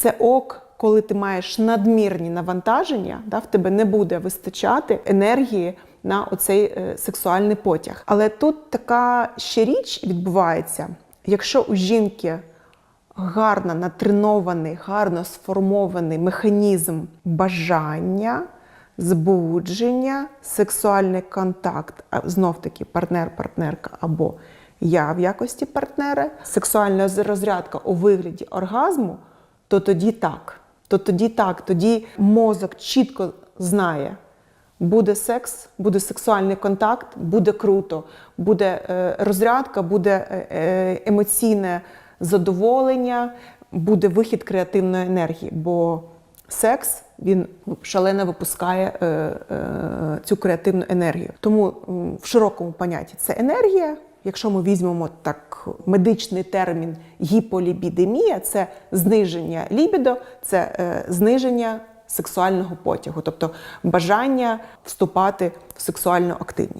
Це ок, коли ти маєш надмірні навантаження, да, в тебе не буде вистачати енергії на оцей е, сексуальний потяг. Але тут така ще річ відбувається, якщо у жінки гарно натренований, гарно сформований механізм бажання, збудження, сексуальний контакт, а знов-таки партнер-партнерка або я в якості партнера, сексуальна розрядка у вигляді оргазму, то тоді так. То тоді так, тоді мозок чітко знає, буде секс, буде сексуальний контакт, буде круто, буде е, розрядка, буде е, е, емоційне задоволення, буде вихід креативної енергії. Бо секс він шалено випускає цю креативну енергію. Тому в широкому понятті це енергія. Якщо ми візьмемо так медичний термін гіполібідемія, це зниження лібідо, це е, зниження сексуального потягу, тобто бажання вступати в сексуальну активність.